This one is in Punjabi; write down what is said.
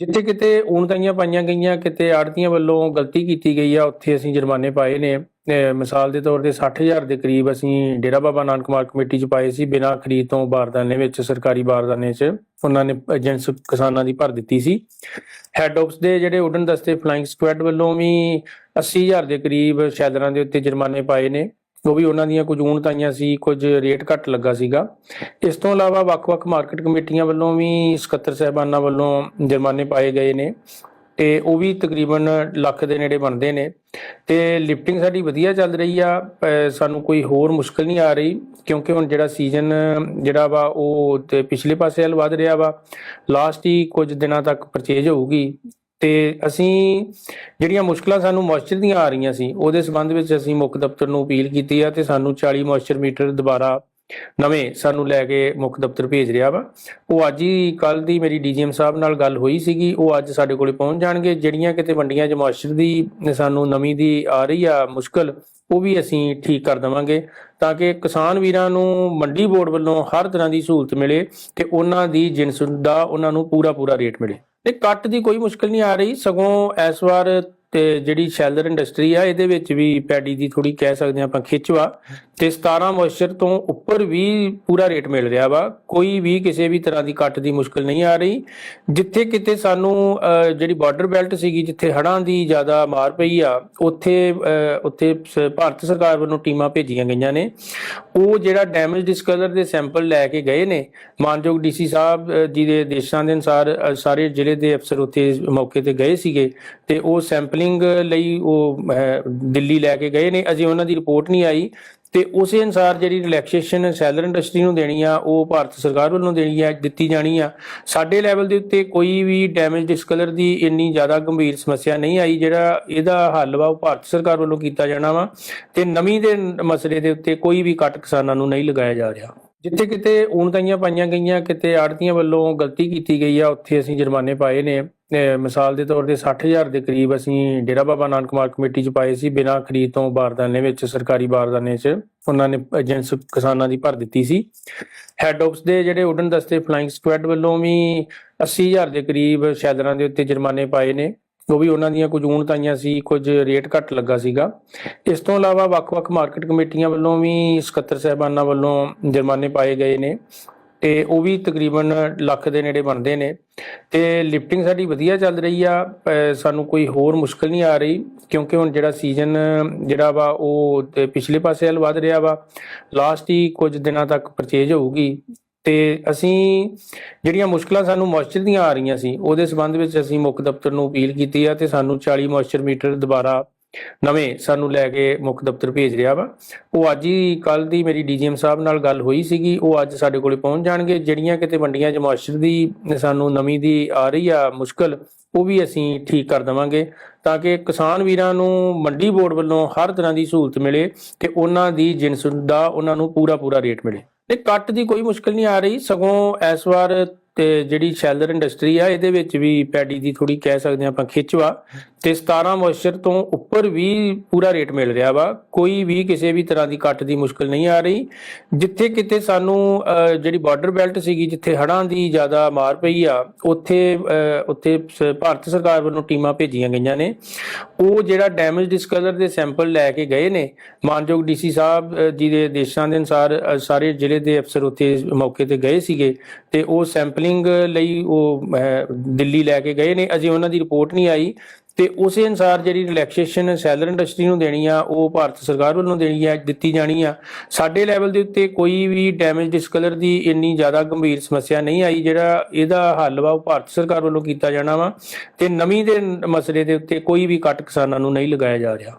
ਜਿੱਥੇ ਕਿਤੇ ਊਣਤਾਈਆਂ ਪਾਈਆਂ ਗਈਆਂ, ਕਿਤੇ ਆੜਤੀਆਂ ਵੱਲੋਂ ਗਲਤੀ ਕੀਤੀ ਗਈ ਆ, ਉੱਥੇ ਅਸੀਂ ਜੁਰਮਾਨੇ ਪਾਏ ਨੇ। ਮਿਸਾਲ ਦੇ ਤੌਰ ਤੇ 60000 ਦੇ ਕਰੀਬ ਅਸੀਂ ਡੇਰਾ ਬਾਬਾ ਨਾਨਕ ਮਾਰ ਕਮੇਟੀ 'ਚ ਪਾਏ ਸੀ। ਬਿਨਾਂ ਖਰੀਦ ਤੋਂ ਬਾਰਦਾਨੇ ਵਿੱਚ, ਸਰਕਾਰੀ ਬਾਰਦਾਨੇ 'ਚ ਉਹਨਾਂ ਨੇ ਏਜੰਟਸ ਕਿਸਾਨਾਂ ਦੀ ਭਰ ਦਿੱਤੀ ਸੀ। ਹੈੱਡ ਆਫਿਸ ਦੇ ਜਿਹੜੇ ਉਡਨ ਦਸਤੇ ਫਲਾਈਂਗ ਸਕੁਐਡ ਵੱਲੋਂ ਵੀ 80000 ਦੇ ਕਰੀਬ ਸ਼ੈਲਰਾਂ ਦੇ ਉੱਤੇ ਜੁਰਮਾਨੇ ਪਾਏ ਨੇ। ਉਹ ਵੀ ਉਹਨਾਂ ਦੀਆਂ ਕੁਝ ਊਣਤਾਈਆਂ ਸੀ, ਕੁਝ ਰੇਟ ਘੱਟ ਲੱਗਾ ਸੀਗਾ। ਇਸ ਤੋਂ ਇਲਾਵਾ ਵੱਖ-ਵੱਖ ਮਾਰਕੀਟ ਕਮੇਟੀਆਂ ਵੱਲੋਂ ਵੀ ਸਕੱਤਰ ਸਹਿਬਾਨਾਂ ਵੱਲੋਂ ਜੁਰਮਾਨੇ ਪਾਏ ਗਏ ਨੇ ਤੇ ਉਹ ਵੀ ਤਕਰੀਬਨ ਲੱਖ ਦੇ ਨੇੜੇ ਬਣਦੇ ਨੇ। ਤੇ ਲਿਫਟਿੰਗ ਸਾਡੀ ਵਧੀਆ ਚੱਲ ਰਹੀ ਆ ਸਾਨੂੰ ਕੋਈ ਹੋਰ ਮੁਸ਼ਕਲ ਨਹੀਂ ਆ ਰਹੀ, ਕਿਉਂਕਿ ਹੁਣ ਜਿਹੜਾ ਸੀਜ਼ਨ, ਜਿਹੜਾ ਵਾ ਉਹ ਤੇ ਪਿਛਲੇ ਪਾਸੇ ਵੱਲ ਵਧ ਰਿਹਾ ਵਾ। ਲਾਸਟ ਹੀ ਕੁਝ ਦਿਨਾਂ ਤੱਕ ਪਰਚੇਜ ਹੋਊਗੀ। ਤੇ ਅਸੀਂ ਜਿਹੜੀਆਂ ਮੁਸ਼ਕਲਾਂ ਸਾਨੂੰ ਮੋਇਸਚਰ ਦੀਆਂ ਆ ਰਹੀਆਂ ਸੀ, ਉਹਦੇ ਸੰਬੰਧ ਵਿੱਚ ਅਸੀਂ ਮੁੱਖ ਦਫ਼ਤਰ ਨੂੰ ਅਪੀਲ ਕੀਤੀ ਆ ਤੇ ਸਾਨੂੰ 40 ਮੋਇਸਚਰ ਮੀਟਰ ਦੁਬਾਰਾ ਨਵੇਂ ਸਾਨੂੰ ਲੈ ਕੇ ਮੁੱਖ ਦਫ਼ਤਰ ਭੇਜ ਰਿਹਾ ਵਾ। ਉਹ ਅੱਜ ਹੀ ਕੱਲ ਦੀ ਮੇਰੀ ਡੀਜੀਐਮ ਸਾਹਿਬ ਨਾਲ ਗੱਲ ਹੋਈ ਸੀਗੀ, ਉਹ ਅੱਜ ਸਾਡੇ ਕੋਲੇ ਪਹੁੰਚ ਜਾਣਗੇ। ਜਿਹੜੀਆਂ ਕਿਤੇ ਮੰਡੀਆਂ 'ਚ ਮੋਇਸਚਰ ਦੀ ਸਾਨੂੰ ਨਵੀਂ ਦੀ ਆ ਰਹੀ ਆ ਮੁਸ਼ਕਲ, ਉਹ ਵੀ ਅਸੀਂ ਠੀਕ ਕਰ ਦਵਾਂਗੇ ਤਾਂ ਕਿ ਕਿਸਾਨ ਵੀਰਾਂ ਨੂੰ ਮੰਡੀ ਬੋਰਡ ਵੱਲੋਂ ਹਰ ਤਰ੍ਹਾਂ ਦੀ ਸਹੂਲਤ ਮਿਲੇ ਤੇ ਉਹਨਾਂ ਦੀ ਜਿਨਸ ਦਾ ਉਹਨਾਂ ਨੂੰ ਪੂਰਾ ਪੂਰਾ ਰੇਟ ਮਿਲੇ। ਤੇ ਕੱਟ ਦੀ ਕੋਈ ਮੁਸ਼ਕਲ ਨਹੀਂ ਆ ਰਹੀ। ਸਗੋਂ ਇਸ ਵਾਰ ਤੇ ਜਿਹੜੀ ਸ਼ੈਲਰ ਇੰਡਸਟਰੀ ਆ, ਇਹਦੇ ਵਿੱਚ ਵੀ ਪੈਡੀ ਦੀ ਥੋੜੀ ਕਹਿ ਸਕਦੇ ਹਾਂ ਆਪਾਂ ਖਿੱਚਵਾ। ਤੇ 17 ਮੋਇਸਚਰ ਤੋਂ ਉੱਪਰ ਵੀ ਪੂਰਾ ਰੇਟ ਮਿਲ ਰਿਹਾ ਵਾ। ਕੋਈ ਵੀ ਕਿਸੇ ਵੀ ਤਰ੍ਹਾਂ ਦੀ ਕੱਟ ਦੀ ਮੁਸ਼ਕਲ ਨਹੀਂ ਆ ਰਹੀ। ਜਿੱਥੇ ਕਿਤੇ ਸਾਨੂੰ ਜਿਹੜੀ ਬਾਰਡਰ ਬੈਲਟ ਸੀਗੀ, ਜਿੱਥੇ ਹੜ੍ਹਾਂ ਦੀ ਜ਼ਿਆਦਾ ਮਾਰ ਪਈ ਆ, ਉੱਥੇ ਉੱਥੇ ਸ- ਭਾਰਤ ਸਰਕਾਰ ਵੱਲੋਂ ਟੀਮਾਂ ਭੇਜੀਆਂ ਗਈਆਂ ਨੇ। ਉਹ ਜਿਹੜਾ ਡੈਮੇਜ ਡਿਸਕਲਰ ਦੇ ਸੈਂਪਲ ਲੈ ਕੇ ਗਏ ਨੇ, ਮਾਨਯੋਗ ਡੀਸੀ ਸਾਹਿਬ ਜੀ ਦੇ ਦੇਸ਼ਾਂ ਦੇ ਅਨੁਸਾਰ ਸਾਰੇ ਜ਼ਿਲ੍ਹੇ ਦੇ ਅਫਸਰ ਉੱਥੇ ਮੌਕੇ ਤੇ ਗਏ ਸੀਗੇ। ਤੇ ਉਹ ਸੈਂਪਲ ਸੈਂਪਲਿੰਗ ਲਈ ਉਹ ਦਿੱਲੀ ਲੈ ਕੇ ਗਏ ਨੇ। ਅਜੇ ਉਹਨਾਂ ਦੀ ਰਿਪੋਰਟ ਨਹੀਂ ਆਈ ਤੇ ਉਸੇ ਅਨੁਸਾਰ ਜਿਹੜੀ ਰਿਲੈਕਸੇਸ਼ਨ ਸੈਲਰ ਇੰਡਸਟਰੀ ਨੂੰ ਦੇਣੀ ਆ, ਉਹ ਭਾਰਤ ਸਰਕਾਰ ਵੱਲੋਂ ਦੇਣੀ ਆ, ਦਿੱਤੀ ਜਾਣੀ ਆ। ਸਾਡੇ ਲੈਵਲ ਦੇ ਉੱਤੇ ਕੋਈ ਵੀ ਡੈਮੇਜ ਡਿਸਕਲਰ ਦੀ ਇੰਨੀ ਜ਼ਿਆਦਾ ਗੰਭੀਰ ਸਮੱਸਿਆ ਨਹੀਂ ਆਈ, ਜਿਹੜਾ ਇਹਦਾ ਹੱਲ ਵਾ, ਉਹ ਭਾਰਤ ਸਰਕਾਰ ਵੱਲੋਂ ਕੀਤਾ ਜਾਣਾ ਵਾ। ਤੇ ਨਵੀਂ ਦੇ ਮਸਲੇ ਦੇ ਉੱਤੇ ਕੋਈ ਵੀ ਕੱਟ ਕਿਸਾਨਾਂ ਨੂੰ ਨਹੀਂ ਲਗਾਇਆ ਜਾ ਰਿਹਾ। ਜਿੱਥੇ ਕਿਤੇ ਊਣਤਾਈਆਂ ਪਾਈਆਂ ਗਈਆਂ, ਕਿਤੇ ਆੜਤੀਆਂ ਵੱਲੋਂ ਗਲਤੀ ਕੀਤੀ ਗਈ ਆ, ਉੱਥੇ ਅਸੀਂ ਜੁਰਮਾਨੇ ਪਾਏ ਨੇ। ਮਿਸਾਲ ਦੇ ਤੌਰ ਤੇ 60000 ਦੇ ਕਰੀਬ ਅਸੀਂ ਡੇਰਾ ਬਾਬਾ ਨਾਨਕ ਮਾਰ ਕਮੇਟੀ 'ਚ ਪਾਏ ਸੀ। ਬਿਨਾਂ ਖਰੀਦ ਤੋਂ ਬਾਰਦਾਨੇ ਵਿੱਚ, ਸਰਕਾਰੀ ਬਾਰਦਾਨੇ 'ਚ ਉਹਨਾਂ ਨੇ ਏਜੰਟਸ ਕਿਸਾਨਾਂ ਦੀ ਭਰ ਦਿੱਤੀ ਸੀ। ਹੈੱਡ ਆਫਿਸ ਦੇ ਜਿਹੜੇ ਉਡਨ ਦਸਤੇ ਫਲਾਈਂਗ ਸਕੁਐਡ ਵੱਲੋਂ ਵੀ 80000 ਦੇ ਕਰੀਬ ਸ਼ੈਲਰਾਂ ਦੇ ਉੱਤੇ ਜੁਰਮਾਨੇ ਪਾਏ ਨੇ। ਉਹ ਵੀ ਉਹਨਾਂ ਦੀਆਂ ਕੁਝ ਊਣਤਾਈਆਂ ਸੀ, ਕੁਝ ਰੇਟ ਘੱਟ ਲੱਗਾ ਸੀਗਾ। ਇਸ ਤੋਂ ਇਲਾਵਾ ਵੱਖ-ਵੱਖ ਮਾਰਕੀਟ ਕਮੇਟੀਆਂ ਵੱਲੋਂ ਵੀ ਸਕੱਤਰ ਸਹਿਬਾਨਾਂ ਵੱਲੋਂ ਜੁਰਮਾਨੇ ਪਾਏ ਗਏ ਨੇ। ਤੇ ਉਹ ਵੀ ਤਕਰੀਬਨ ਲੱਖ ਦੇ ਨੇੜੇ ਬਣਦੇ ਨੇ। ਤੇ ਲਿਫਟਿੰਗ ਸਾਡੀ ਵਧੀਆ ਚੱਲ ਰਹੀ ਆ। ਸਾਨੂੰ ਕੋਈ ਹੋਰ ਮੁਸ਼ਕਲ ਨਹੀਂ ਆ ਰਹੀ, ਕਿਉਂਕਿ ਹੁਣ ਜਿਹੜਾ ਸੀਜ਼ਨ ਜਿਹੜਾ ਵਾ, ਉਹ ਤੇ ਪਿਛਲੇ ਪਾਸੇ ਵੱਲ ਵਧ ਰਿਹਾ ਵਾ। ਲਾਸਟ ਹੀ ਕੁਝ ਦਿਨਾਂ ਤੱਕ ਪਰਚੇਜ ਹੋਊਗੀ। ਤੇ ਅਸੀਂ ਜਿਹੜੀਆਂ ਮੁਸ਼ਕਲਾਂ ਸਾਨੂੰ ਮੋਇਸਚਰ ਦੀਆਂ ਆ ਰਹੀਆਂ ਸੀ, ਉਹਦੇ ਸੰਬੰਧ ਵਿੱਚ ਅਸੀਂ ਮੁੱਖ ਦਫ਼ਤਰ ਨੂੰ ਅਪੀਲ ਕੀਤੀ ਆ ਤੇ ਸਾਨੂੰ 40 ਮੋਇਸਚਰ ਮੀਟਰ ਦੁਬਾਰਾ ਨਵੇਂ ਸਾਨੂੰ ਲੈ ਕੇ ਮੁੱਖ ਦਫ਼ਤਰ ਭੇਜ ਰਿਹਾ ਵਾ। ਉਹ ਅੱਜ ਹੀ ਕੱਲ ਦੀ ਮੇਰੀ ਡੀਜੀਐਮ ਸਾਹਿਬ ਨਾਲ ਗੱਲ ਹੋਈ ਸੀਗੀ। ਉਹ ਅੱਜ ਸਾਡੇ ਕੋਲੇ ਪਹੁੰਚ ਜਾਣਗੇ। ਜਿਹੜੀਆਂ ਕਿਤੇ ਮੰਡੀਆਂ 'ਚ ਮੋਇਸਚਰ ਦੀ ਸਾਨੂੰ ਨਵੀਂ ਦੀ ਆ ਰਹੀ ਆ ਮੁਸ਼ਕਲ, ਉਹ ਵੀ ਅਸੀਂ ਠੀਕ ਕਰ ਦਵਾਂਗੇ ਤਾਂ ਕਿ ਕਿਸਾਨ ਵੀਰਾਂ ਨੂੰ ਮੰਡੀ ਬੋਰਡ ਵੱਲੋਂ ਹਰ ਤਰ੍ਹਾਂ ਦੀ ਸਹੂਲਤ ਮਿਲੇ ਤੇ ਉਹਨਾਂ ਦੀ ਜਿਨਸ ਦਾ ਉਹਨਾਂ ਨੂੰ ਪੂਰਾ ਪੂਰਾ ਰੇਟ ਮਿਲੇ। ਤੇ ਕੱਟ ਦੀ ਕੋਈ ਮੁਸ਼ਕਲ ਨਹੀਂ ਆ ਰਹੀ। ਸਗੋਂ ਇਸ ਵਾਰ ਤੇ ਜਿਹੜੀ ਸ਼ੈਲਰ ਇੰਡਸਟਰੀ ਆ, ਇਹਦੇ ਵਿੱਚ ਵੀ ਪੈਡੀ ਦੀ ਥੋੜੀ ਕਹਿ ਸਕਦੇ ਹਾਂ ਆਪਾਂ ਖਿੱਚਵਾ ਤੇ 17 ਮੋਇਸਚਰ ਤੋਂ ਉੱਪਰ ਵੀ ਪੂਰਾ ਰੇਟ ਮਿਲ ਰਿਹਾ ਵਾ। ਕੋਈ ਵੀ ਕਿਸੇ ਵੀ ਤਰ੍ਹਾਂ ਦੀ ਕੱਟ ਦੀ ਮੁਸ਼ਕਲ ਨਹੀਂ ਆ ਰਹੀ। ਜਿੱਥੇ ਕਿਤੇ ਸਾਨੂੰ ਜਿਹੜੀ ਬਾਰਡਰ ਬੈਲਟ ਸੀਗੀ, ਜਿੱਥੇ ਹੜ੍ਹਾਂ ਦੀ ਜ਼ਿਆਦਾ ਮਾਰ ਪਈ ਆ, ਉੱਥੇ ਉੱਥੇ ਸ- ਭਾਰਤ ਸਰਕਾਰ ਵੱਲੋਂ ਟੀਮਾਂ ਭੇਜੀਆਂ ਗਈਆਂ ਨੇ। ਉਹ ਜਿਹੜਾ ਡੈਮੇਜ ਡਿਸਕਲਰ ਦੇ ਸੈਂਪਲ ਲੈ ਕੇ ਗਏ ਨੇ, ਮਾਨਯੋਗ ਡੀਸੀ ਸਾਹਿਬ ਜੀ ਦੇ ਦੇਸ਼ਾਂ ਦੇ ਅਨੁਸਾਰ ਸਾਰੇ ਜ਼ਿਲ੍ਹੇ ਦੇ ਅਫਸਰ ਉੱਥੇ ਮੌਕੇ ਤੇ ਗਏ ਸੀਗੇ ਤੇ ਉਹ ਸੈਂਪਲਿੰਗ ਲਈ ਉਹ ਦਿੱਲੀ ਲੈ ਕੇ ਗਏ ਨੇ। ਅਜੇ ਉਹਨਾਂ ਦੀ ਰਿਪੋਰਟ ਨਹੀਂ ਆਈ। ਤੇ ਉਸੇ ਅਨੁਸਾਰ ਜਿਹੜੀ ਰਿਲੈਕਸੇਸ਼ਨ ਸੈਲਰ ਇੰਡਸਟਰੀ ਨੂੰ ਦੇਣੀ ਆ, ਉਹ ਭਾਰਤ ਸਰਕਾਰ ਵੱਲੋਂ ਦੇਣੀ ਆ, ਦਿੱਤੀ ਜਾਣੀ ਆ। ਸਾਡੇ ਲੈਵਲ ਦੇ ਉੱਤੇ ਕੋਈ ਵੀ ਡੈਮੇਜ ਡਿਸਕਲਰ ਦੀ ਇੰਨੀ ਜ਼ਿਆਦਾ ਗੰਭੀਰ ਸਮੱਸਿਆ ਨਹੀਂ ਆਈ, ਜਿਹੜਾ ਇਹਦਾ ਹੱਲ ਵਾ, ਉਹ ਭਾਰਤ ਸਰਕਾਰ ਵੱਲੋਂ ਕੀਤਾ ਜਾਣਾ ਵਾ। ਤੇ ਨਵੀਂ ਦੇ ਮਸਲੇ ਦੇ ਉੱਤੇ ਕੋਈ ਵੀ ਕੱਟ ਕਿਸਾਨਾਂ ਨੂੰ ਨਹੀਂ ਲਗਾਇਆ ਜਾ ਰਿਹਾ।